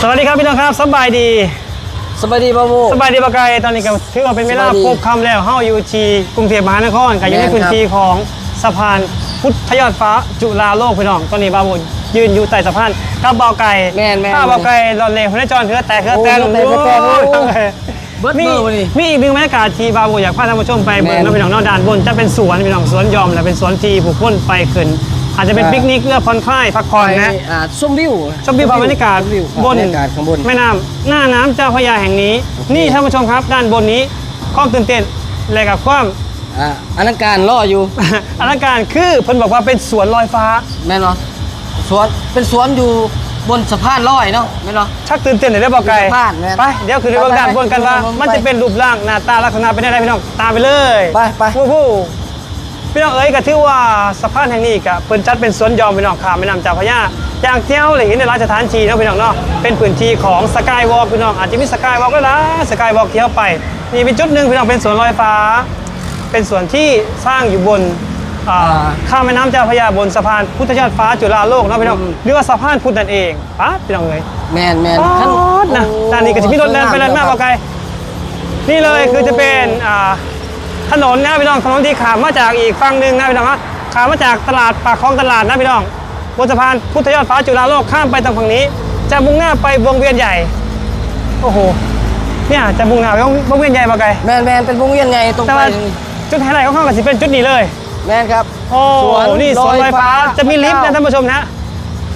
สวัสดีครับพี่น้องครับสบายดีสบายดีบ่าวโม สบายดีปะไกตอนนี้ก็ถือว่าเป็นเวลาสบายดีพบคำแล้วเฮาอยู่ที่กรุงเทพมหานครก็อยู่ในแม่นครับ พื้นที่ของสะพานพุทธยอดฟ้าจุฬาโลกพี่น้องตอนนี้บาบุญยืนอยู่ใต้สะพานกับเบาไก่แม่นแม่นถ้าเบาไก่รอนเลงคนได้จอนเถือแตกเถือแตกโอ้เถือแตกเถือแตกโอ้ยโอ้ยเบิดมีมือวันนี้มีอีกหนึ่งบรรยากาศที่บาบุญอยากพาท่านผู้ชมไปเบิ่งแม่น นะพี่น้องเนอกด้านบนจะเป็นสวนพี่น้องสวนยอมและเป็นสวนที่ผู้คนไปขึ้น อาจจะเป็นอ่าปิกนิกเพื่อผ่อนคลายพักผ่อนนะอ่าชมวิวชมวิวบรรยากาศชมวิวบนบรรยากาศข้างบนแม่น้ำหน้าน้ำเจ้าพระยาแห่งนี้โอเคนี่ท่านผู้ชมครับ ด้านบนนี้ความตื่นเต้นและกับความอ่าอลังการรออยู่ อลังการคือเพิ่นบอกว่าเป็นสวนลอยฟ้าแม่นบ่สวนเป็นสวนอยู่บนสะพานลอยเนาะแม่นบ่ชักตื่นเต้นเลยได้บอกไกลสะพานแม่นไปเดี๋ยวคือในเบื้องด้านบนกันว่าไปไปไปมันจะเป็นรูปร่างหน้าตาลักษณะเป็นอะไรพี่น้องตามไปเลย ไปไปวู้วู้ พี่น้องเอ้ยก็ถือว่าสะพานแห่งนี้ก็เพิ่นจัดเป็นสวนยอมพี่น้องข้ามแม่น้ำเจ้าพระยาอย่างเที่ยวเลยเห็นในร้านสถานที่เนาะพี่น้องเนาะเป็นพื้นที่ของสกายวอล์กพี่น้องอาจจะมีสกายวอล์กด้วยนะสกายวอล์กเที่ยวไปนี่เป็นจุดหนึ่งพี่น้องเป็นสวนลอยฟ้า เป็นสวนที่สร้างอยู่บนอ่าอ่าข้ามแม่น้ำเจ้าพระยาบนสะพานพุทธยอดฟ้าจุฬาโลกเนาะพี่น้องอืมหรือว่าสะพานพุทธนั่นเองป๊าบพี่น้องเอ้ยแม่นแม่นป๊าท่านดนะด้านนี้ก็จะพี่รถแล่นไปแล่นมาบอกไกลนี่เลยคือจะเป็นอ่า ถนนนะพี่น้องถนนที่ขามมาจากอีกฝั่งหนึ่งนะพี่น้องนะขามมาจากตลาดปากคลองตลาดนะพี่น้องบนสะพานพุทธยอดฟ้าจุฬาโลกข้ามไปทางฝั่งนี้ จะมุ่งหน้าไปวงเวียนใหญ่ โอ้โหเนี่ยจะมุ่งหน้าไปวงเวียนใหญ่บอกไกลแม่นแม่นเป็นวงเวียนไงตรงแต่ไปว่าจุดไฮไลท์ของเขาก็สิเป็นจุดนี้เลย แม่นครับโอ้สวนนี่สวนลอยฟ้าลอยฟ้าจะมีลิฟต์นะท่านผู้ชมนะ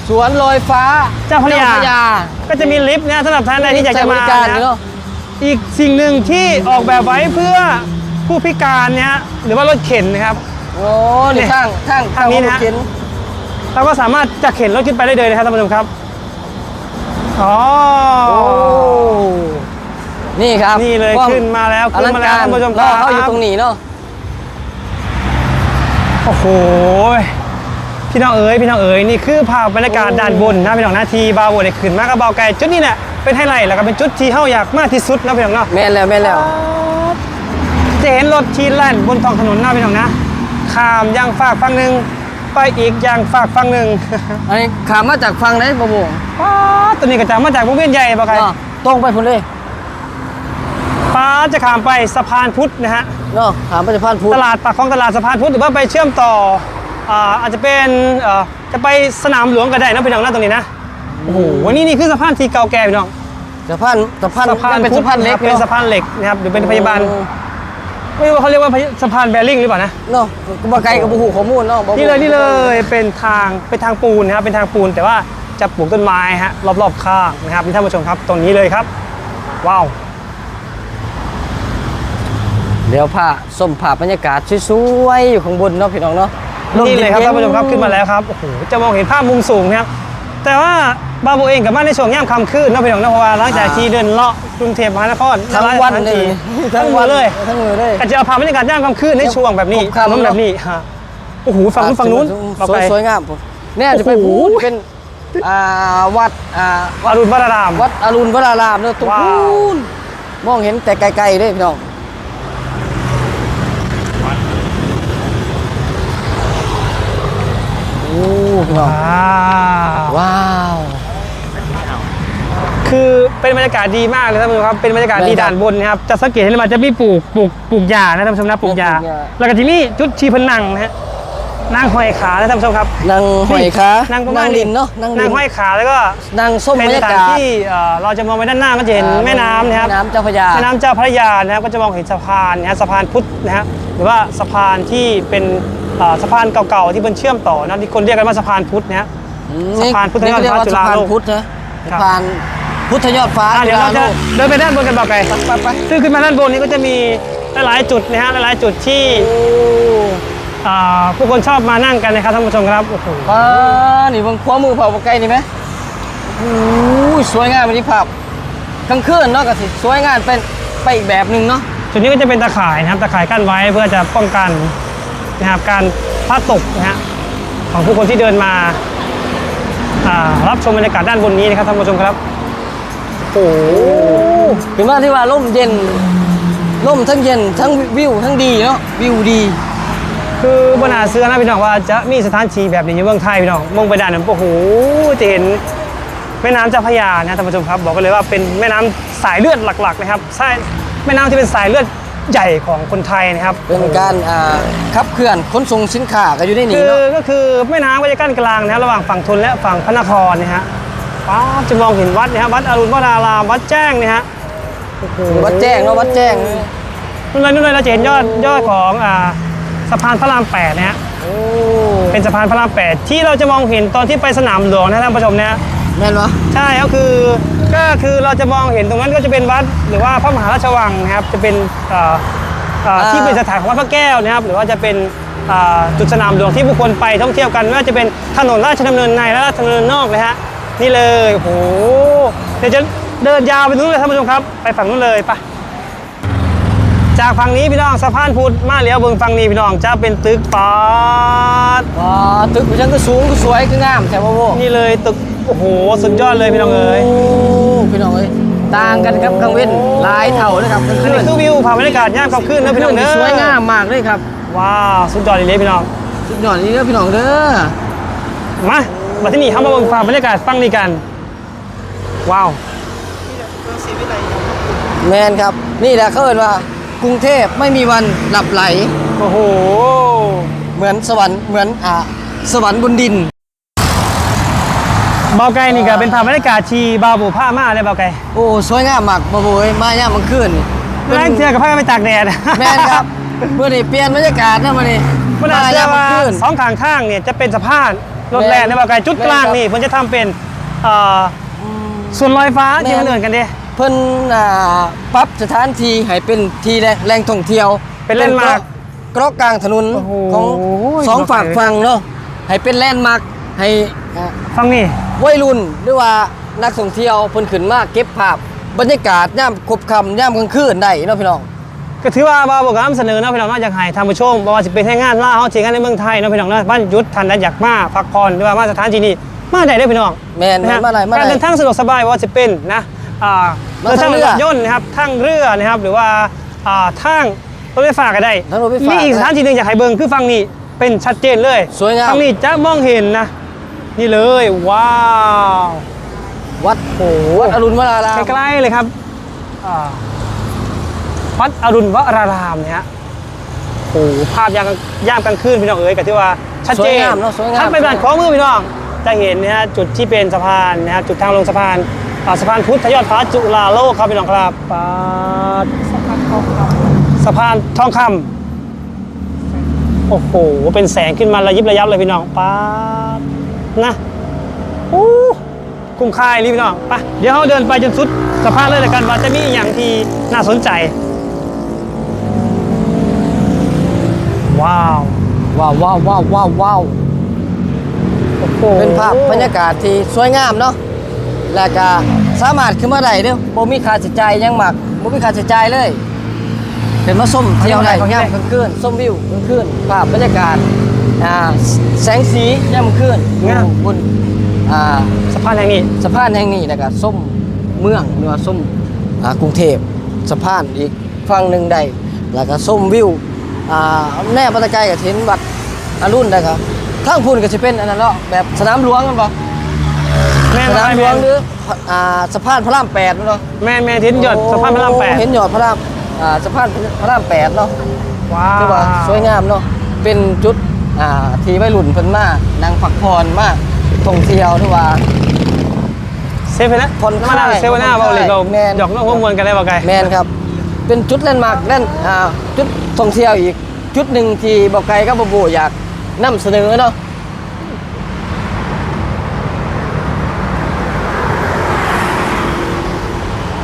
สวนลอยฟ้าเจ้าพระยาเจ้าก็จะมีลิฟต์นะสำหรับท่านใดที่อยากจะมาใช้บริการนะเนาะอีกสิ่งหนึ่งที่ออกแบบไว้เพื่อ ผู้พิการเนี่ยฮะหรือว่ารถเข็นนะครับ โอ้นี่ทางทางทางนี้นะ เขียนเราก็สามารถจะเข็นรถขึ้นไปได้เลยนะครับท่านผู้ชมครับอ๋อโอ้นี่ครับนี่เลยกว้งขึ้นมาแล้วอขึ้นลังมาแล้วการท่านผู้ชมครรัอบเขาอยู่ตรงนี้เนาะโอ้โหพี่น้องเอ๋ยพี่น้องเอ๋ยนี่คือภาพบรรยากาศด้านบนนะพี่น้องหน้าทีบาวได้ขึ้นมากกับเบาไกลจุดนี้เนี่ยเป็นไฮไลท์แล้วก็เป็นจุดที่เฮาอยากมากที่สุดนะพี่น้องเนาะแม่นแล้วแม่นแล้ว จะเห็นรถชีแล่นบนท้องถนนหน้าพี่น้องนะข้ามยางฝากฝั่งหนึ่งไปอีกยางฝากฝั่งหนึ่งอันนี้ขามมาจากฟังไหนบ่บ่ป้าดตัวนี้ก็จะมาจากวงเวียนใหญ่ปะใครเนาะตรงไปพุ่นเลยป้าดจะข้ามไปสะพานพุทธนะฮะ เนาะขามไปจะพานพูตลาดปากคลองตลาดสะพานพุทธหรือว่าไปเชื่อมต่ออ่าอาจจะเป็นเอ่อจะไปสนามหลวงก็ได้นะพี่น้องนะตรงนี้นะโอ้โหวันนี้นี่คือสะพานที่เก่าแก่พี่น้องสะพานสะพานสะพานเป็นพุทสะธพานเล็กะครับเป็นเนาะ สะพานเหล็กนะครับหรือเป็นพยาบาลโอ้ ไม่รู้ว่าเขาเรียกว่าสะพานแบริ่งหรือเปล่านะเนาะก็บ่ไกลกับบ่ฮู้ข้อมูลเนาะบ่นี่เลยนี่เลยเป็นทางเป็นทางปูนนะครับเป็นทางปูนแต่ว่าจะปลูกต้นไม้ฮะรอบๆข้างนะครับนี่ท่านผู้ชมครับตรงนี้เลยครับ ว้าวเดี๋ยวพาส้มภาพบรรยากาศสวยๆอยู่ข้างบนเนาะพี่น้องเนาะนี่เลยครับมท่านผู้ชมครับขึ้นมาแล้วครับโอ้โหจะมองเห็นภาพมุมสูงนะครับแต่ว่า บาโบเองกับบ้านในช่วงย่ำค่ำคืนเนาะพี่น้องนะเพราะว่าหลังจากที่เดินเลาะกรุงเทพมหานครทั้งวันหลายสถาเลยที่ทั้งวันเลยทั้งมือเลยก็จะเอาภาพบรรยากาศย่ำค่ำคืนในช่วงแบบนี้ครบถครันบนแบบนี้ฮะโอ้โหฝั่งนู้นฝั่งนู้นสวยสวยงามผมเนี่ยจะไปโอ้โหพูดเป็นอ่าวัดอ่าอรุณวราราม วัดอรุณวรารามเนาะตรงว้าวนู้นมองเห็นแต่ไกลๆเลยพี่น้องโอ้พี่น้องว้าวว้าว คือเป็นบรรยากาศดีมากเลยท่านผู้ชมครับเป็นบรรยากาศดีใช่ครับด่านบนนะครับจะสังเกตเห็นเลยมันจะมีปลูกปลูกปลูกหญ้านะท่านผู้ชมนะปลูกหญ้าปลูกหญ้า แล้วก็ที่นี่จุดชีพนังนะฮะนางห้อยขานะท่านผู้ชมครับ นางหอยขานั่งประมานาณงดินเนาะนางดินางนห้อยขาแล้วก็นางส้มเป็บนรรสยาถานกาศที่เอ่อเราจะมองไปด้านหน้าก็จะเห็นแม่น้ำนะครับ แม่น้ำเจ้าพระยา แม่น้ำเจ้าพระยานะครับก็จะมองเห็นสะพานนะฮะสะพานพุทธนะฮะหรือว่าสะพานที่เป็นเอ่อสะพานเก่าๆที่เป็นเชื่อมต่อนะที่คนเรียกกันว่าสะพานพุทธนะฮะ อืมสะพานพุทธยอดเรีกฟ้าว่าจุสะฬาพานโลกพุทธนะครัสะบพาน พุทธยอดฟ้าอะเดี๋ยวเราจะจุฬโลกเดินไปด้านบนกันต่อไปไปไปซึ่งขึ้นมาด้านบนนี้ก็จะมีหลายๆจุดนะฮะหลายๆจุดที่โอ้อ่าผู้คนชอบมานั่งกันนะครับท่านผู้ชมครับโอ้โหอ่านี่เบางขวามือเผาใกล้นี่ไหมโอ้ยสวยงามอันนี้ภาพกลางคืนเนาะก็สิสวยงามเป็นไปอีกแบบหนึ่งเนาะจุดนี้ก็จะเป็นตะข่ายนะครับตะข่ายกั้นไว้เพื่อจะป้องกันนะครับการพลาดตกนะฮะของผู้คนที่เดินมาอ่ารับชมบรรยากาศด้านบนนี้นะครับท่านผู้ชมครับ โอ้โหถึงว่าที่ว่าร่มเย็นร่มทั้งเย็นทั้งวิวทั้งดีเนาะวิวดี คือบนหาเสื้อนะพี่น้องว่าจะมีสถานที่แบบนี้อยู่เมืองไทยพี่น้องมองไปด้านนั้นโอ้โหจะเห็นแม่น้ำเจ้าพระยานะท่านผู้ชมครับ บอกกันเลยว่าเป็นแม่น้ำสายเลือดหลักๆนะครับใช่แม่น้ำที่เป็นสายเลือดใหญ่ของคนไทยนะครับเป็นการอ่าขับเคลื่อนขนส่งสินค้าก็อยู่ในนี้คือเนาะก็คือแม่น้ำก็จะกั้นกลางนะระหว่างฝั่งทนและฝั่งพระนครนะฮะ ป๊าบจะมองเห็นวัดนะฮะวัดอรุณวรารามวัดแจ้งนะฮะโอ้โหวัดแจ้งเนาะวัดแจ้งนู่นเลยนู่นเลยเราจะเห็นยอดยอดของอ่าสะพานพระรามแปดนะฮะโอ้เป็นสะพานพระรามแปดที่เราจะมองเห็นตอนที่ไปสนามหลวงนะท่านผู้ชมนะแม่นวะใช่ก็คือก็คือเราจะมองเห็นตรงนั้นก็จะเป็นวัด หรือว่าพระมหาราชวังนะครับจะเป็นเอ่อเอ่อที่เป็นสถานของวัดพระแก้วนะครับ หรือว่าจะเป็นอ่าจุดสนามหลวงที่ผู้คนไปท่องเที่ยวกันไม่ว่าจะเป็นถนนราชดำเนินในและราชดำเนินนอกเลยฮะ นี่เลยโอ้โหเดี๋ยวจะเดินยาวไปนู้นเลยท่านผู้ชมครับ ไปฝั่งนู้นเลยไปจากฝั่งนี้พี่น้องสะพานพุทธมาเลี้ยวเบิ่งฝั่งนี้พี่น้องจะเป็นตึกปาดว้าตึกผู้ชันก็สูงก็สวยก็งามใช่ป่ะโว้นี่เลยตึกโอ้โหสุดยอดเลยพี่น้องเอ๋ยโอ้พี่น้องเอ้ยต่างกันครับกลางเว้นหลายเท่าเลยครับกลางอันคืนี้นคือวิวผ่านบรรยากาศย่ามค่ำคืนนะพี่น้องเด้อสวยงามมากเลยครับว้าวสุดยอดเลยพี่น้องสุดยอดนี่เด้อพี่น้องเด้อมา มาที่นี่เข้ามาเบิ่งผ่านบรรยากาศฟังนี่กัน ว้าวแมนครับ นี่แหละเขาเอ่ยว่ากรุงเทพไม่มีวันหลับไหล โอ้โห เหมือนสวรรค์เหมือนอ่าสวรรค์บนดินเบาไก่นี่ก็เป็นผ่านบรรยากาศชีบาวบูผ้ามาเลยเบาไก่โอ้สวยงามมากบ่โบยมาย่ามมันขึ้นนี่แรงเทือกับผ้าไปตากแดดแมนครับเมื่อนี้เปลี่ยนบรรยากาศนะมื่อนี้เมื่อไหร่มาเชื่ย่าอมมันว่าขึ้นสองข้างทางเนี่ยจะเป็นสะพาน รถแล่นนะเบาไก่จุดกลางนี่เพิ่นจะทำเป็นเอ่อส่วนลอยฟ้าที่มันเดินกันดิเพิ่นอ่าปรับสถานที่ให้เป็นที่แหล่งแหล่งท่องเที่ยว เป็นแลนด์มาร์คเกาะกลางถนนโอ้โหของสองฝั่งฝั่งเนาะให้เป็นแลนด์มาร์คให้อ่าฟังนี่วัยรุ่นหรือว่านักท่องเที่ยวเพิ่นขึ้นมาเก็บภาพบรรยากาศย่ามครบค่ำย่ามกลางคืนได้เนาะพี่น้อง ก็ถือว่าบาบอกนำเสนอนะพี่น้องเนอกจากให้ทำผู้ชมบอกว่าจะเป็นให้งานล่าเฮาจริงกันในเมืองไทยนะพี่น้องนาะบ้านยุดทันได้อยากมาพักผ่อนหรือว่ามาสถานที่นี้มาได้เด้อพี่น้องแม่นนะฮะมาได้มาได้ การเดินทางสะดวกสบายว่าจะเป็นนะอ่ามาเดินทางทางเรือรถยนต์นะครับทางเรือนะครับหรือว่าอ่าทางรถไฟฟ้าก็ได้ทางรถไฟฟ้ามีอีกสถานที่หนึงอยากให้เบิ่งคือฝั่งนี้เป็นชัดเจนเลยสวยงาม ฝั่งนี้จะมองเห็นนะนี่เลยว้าว วัดโอ้วัดอรุณวราราม ใกล้ๆเลยครับอ่า วัดอรุณวรารามเนี่ยฮะโอ้โหภาพยามยามกลางคืนพี่น้องเอ๋ยก็ที่ว่าชัดสเจวยนงามเนาะสวยงาม ถ้าไปด้านขวามือพี่น้อง จะเห็นนะฮะจุดที่เป็นสะพานนะฮะจุดทางลงสะพานอ่าสะพานพุทธยอดฟ้าจุฬาโลกครับพี่น้องครับปาดสะพานทองคำสะพานทองคำโอ้โหเป็นแสงขึ้นมาระยิบระยับเลยพี่น้องปาดนะอู้คุ้มค่าเลยพี่น้องไปเดี๋ยวเราเดินไปจนสุดสะพานเลยละกันว่าจะมีอย่างที่น่าสนใจ ว้าว ว้าวว้าวว้าวว้าวว้าวโอ้โหเป็นภาพบรรยากาศที่สวยงามเนาะและก็สามารถขึ้นมาได้เด้อบ่มีค่าใช้จ่ายหยังมากบ่มีค่าใช้จ่ายเลยเป็นมาส้มเที่ยวได้ยามกลางคืนส้มวิวกลางคืนภาพบรรยากาศอ่าแสงสียามกลางคืนงามบนอ่าสะพานแห่งนี้สะพานแห่งนี้แล้วก็ส้มเมืองหรือว่าส้มอ่ากรุงเทพสะพานอีกฝั่งหนึ่งได้แล้วก็ส้มวิว อ่าแน่บรรยากาศกับเห็นวัดอรุณได้ครับทั้งพุ่นก็จะเป็นอันนั้นเนาะแบบสนามหลวงกันปะแม่สนามหลวงหแม่รืออ่าสะพานพระรามแปดเนาะแม่แม่ทิศหยดสะพานพระรามแปดเห็นยอดพระรามอ่าสะพานพระรามแปดเนาะว้าวคือว่าสวยงามเนาะเป็นจุดอ่าที่วัยรุ่นเพิ่นมานั่งพักผ่อนมาท่องเที่ยวหรือว่าเซฟไปนะผ่อนคลายมานั่งเซฟหน้าเบาเลยเราแม่นหยอกน้องหัวมวลกันได้บ่ไกลแมนครับ เป็นจุดแลนด์มาร์กแลนด์อ่าจุด ท่องเที่ยวอีกจุดหนึ่งที่บอกไกลก็บบูอยากนำเสนอเนาะ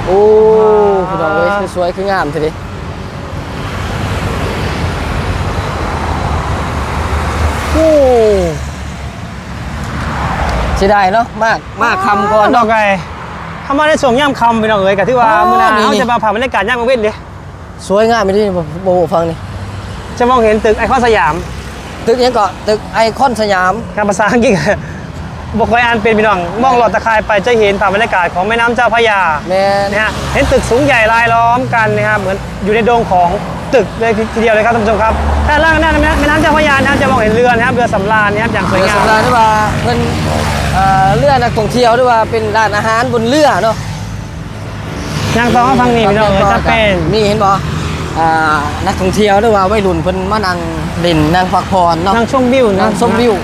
โอ้พี่น้องเอ้ยคือสวยคืองามทีเดีโอ้เสียดายเนาะมากมากคำก่อนดอเนาะกไก่ทำมาได้ส่งย่ำคำไปน้องเอ๋ยกับที่ว่าอ๋อมือหนานี่เขานี่จะมาผ่านบรรยากาศย่ำมาเว้นดิ สวยงามไม่ได้บบูฟังนี่จะมองเห็นตึกไอคอนสยาม ตึกยังเกาะตึกไอคอนสยามงานภาษาอังกฤษบอกไว้อ่านเป็นพี่น้อง มองหลอดตะคายไปจะเห็นผ่านบรรยากาศของแม่น้ำเจ้าพระยาแมนนะฮะเห็นตึกสูงใหญ่รายล้อมกันนะครับเหมือนอยู่ในโดงของตึกเลยทีเดียวเลยครับท่านผู้ชมครับด้านล่างด้านแม่น้ำเจ้าพระยานะครับจะมองเห็นเรือนะครับเรือสำราญนะครับอย่างสวยงามสำราญที่ว่าเพิ่นอ่าเรือนักท่องเที่ยวหรือว่าเป็นร้านอาหารบนเรือเนาะ นางต้องมาฟังนี่พี่น้องเอ้ยจะเป็นนี่เห็นบ่อ่านักท่องเที่ยวหรือว่าวัยรุ่นเพิ่นมานั่งเล่นนั่งพักผ่อนเนาะนางชมวิวนะนั่งชมวิว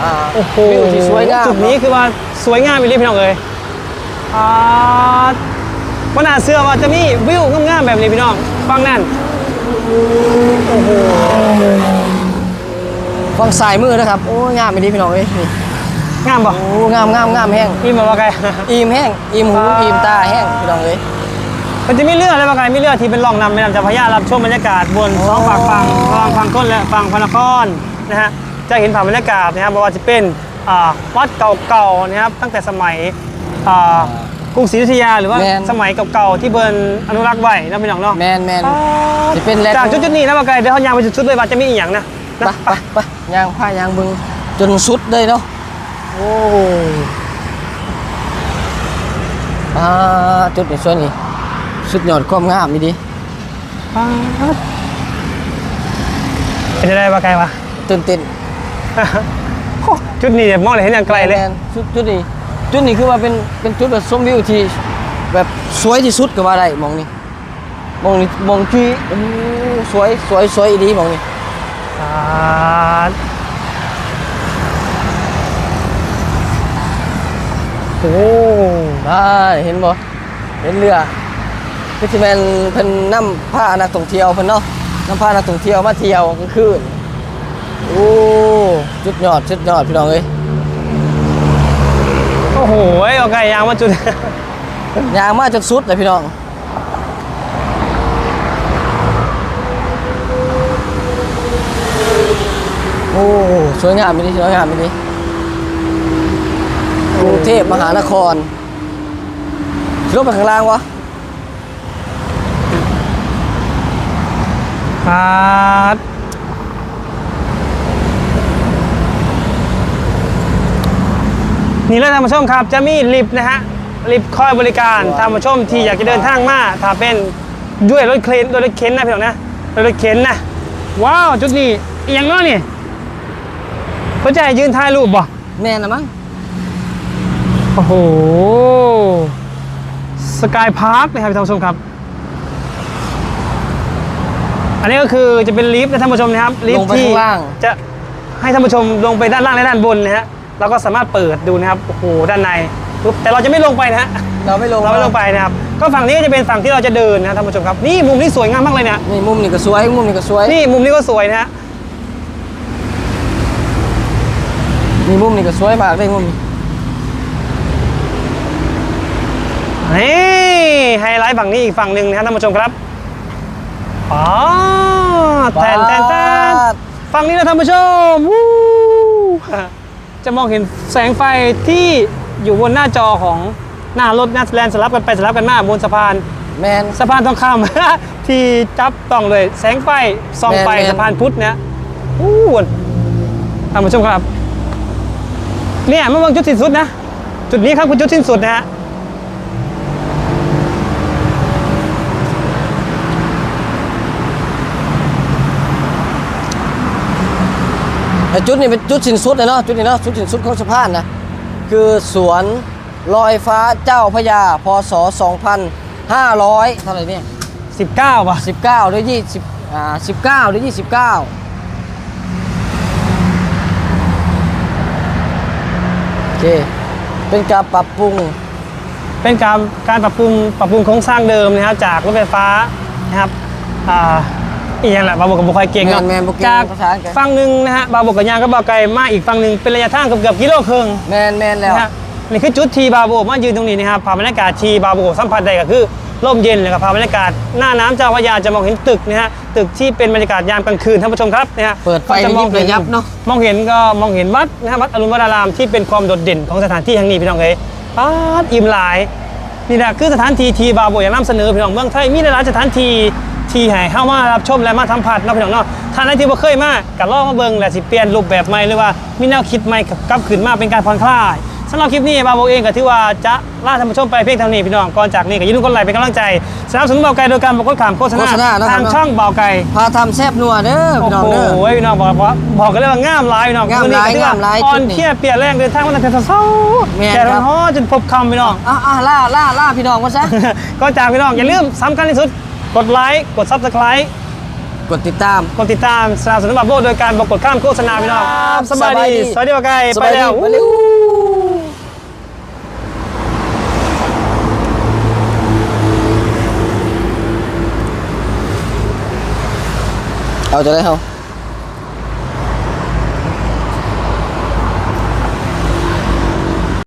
อ่าโอ้โหวิวที่สวยงามจุดนี้คือว่าสวยงามไปเลยพี่น้องเอ้ยอ่าวันอาเสื้อว่าจะมีวิวงามๆแบบนี้พี่น้องฟังนั่นโอ้โหฝั่งซ้ายมือนะครับโอ้งามไปดีพี่น้องเอ้ยนี่งามป่ะโอ้งามงามงามแห้งพี่มาว่าไงอิ่มแห้งอิ่มหูอ่าอิ่มตาแห้งพี่น้องเอ้ย มันจะมีเรืออะไรบ้างไงมีเรือที่เป็นล่องนำแม่น้ำเจ้าพระยารับชมบรรยากาศบนโอ้สองฝั่งฝั่งฝั่งฝั่งต้นและฝั่งพระนครนะฮะจะเห็นผ่านบรรยากาศนะครับไม่ว่าจะเป็นอ่าวัดเก่าๆนะครับตั้งแต่สมัยอ่ากรุงศรีอยุธยาหรือว่าแม่นสมัยเก่าๆที่เบิร์นอนุรักษ์ไว้นะพี่น้องเนาะแมนแมนอ่าจะเป็นแลจากจุดๆนี้นะบางไกเดี๋ยวเขายางไปจุดๆเลยว่าจะมีอีกอย่างนะไปนะไปไปยางผ้ายางบึงจนสุดเลยเนาะโอ้อ่าจุดนี้สวยนี่ สุดยอดความงามนี่ดิเป็นยังไงบางไกวะตื่นเต้นโอ้จุดนี้เนี่ยมองเลยเห็นอย่างไกลเลยแมนจุดจุดนี้จุดนี้คือว่าเป็นเป็นจุดแบบชมวิวที่แบบสวยที่สุดก็ว่าได้มองนี่มองนี่มองที่โอ้สวยสวยสวยอีดีมองนี่อ่าโอ้อ่าเห็นบ่เห็นเรือ คือที่แมนเพิ่นนำพานักท่องเที่ยวเพิ่นเนาะนำพานักท่องเที่ยวมาเที่ยวกลางคืนโอ้จุดยอดจุดยอดพี่น้องเอ้ยโอ้โหเอาไก่ยางมาจุด ยางมาจนสุดเลยพี่น้องโอ้สวยงามไปดิสวยงามไปดิกรุงเทพมหานครลงไปข้างล่างวะ ครับนี่เลยท่านผู้ชมครับ จะมีลิฟต์นะฮะลิฟต์คอยบริการท่านผู้ชมที่อยากจะเดินทางมาถ้าเป็นด้วยรถเครนด้วยรถเข็นนะพี่น้องนะด้วยรถเข็นนะว้าวจุดนี้อหย่างน้อยนี่เพื่อจะให้ยืนถ่ายรูปบ่แม่นนะมั้งโอ้โหสกายพาร์คนะครับท่านผู้ชมครับ อันนี้ก็คือจะเป็นลิฟต์นะท่านผู้ชมนะครับลิฟลงต์ไปที่ข้างล่าง จะให้ท่านผู้ชมลงไปด้านล่างและด้านบนนะฮะเราก็สามารถเปิดดูนะครับโอ้โหด้านในปุ๊บแต่เราจะไม่ลงไปนะฮะเราไม่ลงเราไม่ลงไปนะครับก็ฝั่งนี้ก็จะเป็นฝั่งที่เราจะเดินนะท่านผู้ชมครับนี่มุมนี้สวยงามมากเลยเนี่ย นี่มุมนี่ก็สวยมุมนี่ก็สวยนี่มุมนี้ก็สวยนะฮะนี่มุมนี่ก็สวยมากเลยมุมนี้นี่ไฮไลท์ฝั่งนี้อีกฝั่งหนึ่งนะครับท่านผู้ชมครับ อ๋อแทนแทนแทนฝั่งนี้นะท่านผู้ชมวู้จะมองเห็นแสงไฟที่อยู่บนหน้าจอของหน้ารถหน้าแลนสลับกันไปสลับกันมาบนสะพานแมนสะพานทองคำที่จับต้องเลย แสงไฟส่องไปแม่นๆสะพานพุทธนะอู้วท่านผู้ชมครับ เนี่ยมาเบิ่งจุดสิ้นสุดนะ จุดนี้ครับคือจุดสิ้นสุดนะฮะ แต่จุดนี้เป็นจุดสิ้นสุดเลยเนาะจุดนี้เนาะจุดสิ้นสุดของสะพานนะคือสวนลอยฟ้าเจ้าพระยาพศ 2500 เท่าไหร่เนี่ย19ป่ะ 19 หรือ 20อ่า19 หรือ 29 โอเค เป็นการปรับปรุง เป็นการการปรับปรุงปรับปรุงโครงสร้างเดิมนะครับจากรถไฟฟ้านะครับอ่า อีกอย่างแหละบาบอกกับบุคอยเก่งเนาะแม่นๆบ่เก่งจากภาษาอังกฤษ ฝั่งหนึ่งนะฮะบาบอกกับยางก็บาไกลมาอีกฝั่งหนึ่งเป็นระยะทางเกือบเกือบกิโลครึ่ง แมนแมนแล้ว นะฮะนี่คือจุดทีบาโบมายืนตรงนี้นะครับผ่านบรรยากาศทีบาโบสัมผัสได้ก็คือร่มเย็นเลยครับผ่านบรรยากาศหน้าน้ำเจ้าพระยาจะมองเห็นตึกนะฮะตึกที่เป็นบรรยากาศยามกลางคืนท่านผู้ชมครับนะฮะเปิดไฟก็จะมองเห็นระยิบระยับเนอะ มองเห็นก็มองเห็นวัดนะฮะวัดอรุณวรารามที่เป็นความโดดเด่นของสถานที่แห่งนี้พี่น้องเอ้ยป๊าดอิ่มหลาย นี่แหละคือสถานที่ทีบาโบอยากนำเสนอพี่น้องเมืองไทยมีหลายๆสถานที่ ที่ให้เข้ามารับชมและมาสัมผัสเนาะพี่น้องเนาะท่านใดที่บ่เคยมาก็ลองมาเบิ่งและสิเปลี่ยนรูปแบบใหม่หรือว่ามีแนวคิดใหม่กลับขึ้นมาเป็นการผ่อนคลายสำหรับคลิปนี้บาโบเองก็ถือว่าจะล่าท่านผู้ชมไปเพียงเท่านี้พี่น้องก่อนจากนี้ก็อยืนกดไลค์เป็นกำลังใจสนับสนุนเบาไก่โดยการบอกกดขามโฆษณาโฆษณานะครับทางช่องเบาไก่ พาทำแซ่บนัวเด้อโอ้พี่น้องโหเด้อพี่น้องบอกบอกบอกกันเลยว่างามหลายพี่น้องงามหลายมื้อนี้ก็ถือว่งามหลายอ่อนชุดนี้เพียเปลี่ยนแรงเดินทางมาตั้งแต่เช้าแม่นแก่ครัร้อบ นฮ้อนจนพบคำพี่น้อง อะอะล่าล่าล่าพี่น้องว่าซะ ก็จากพี่น้องอย่าลืมสำคัญที่สุด กดไลค์กดซับสไครต์กดติดตาม กดติดตามสนับสนุนบับโบโดยการบอกกดข้ามโฆษณาพี่น้องครับสบายสบายดีดีสวัสดีบาไก่สไปบายดีแล้วไปเร็วเอาจะได้เฮา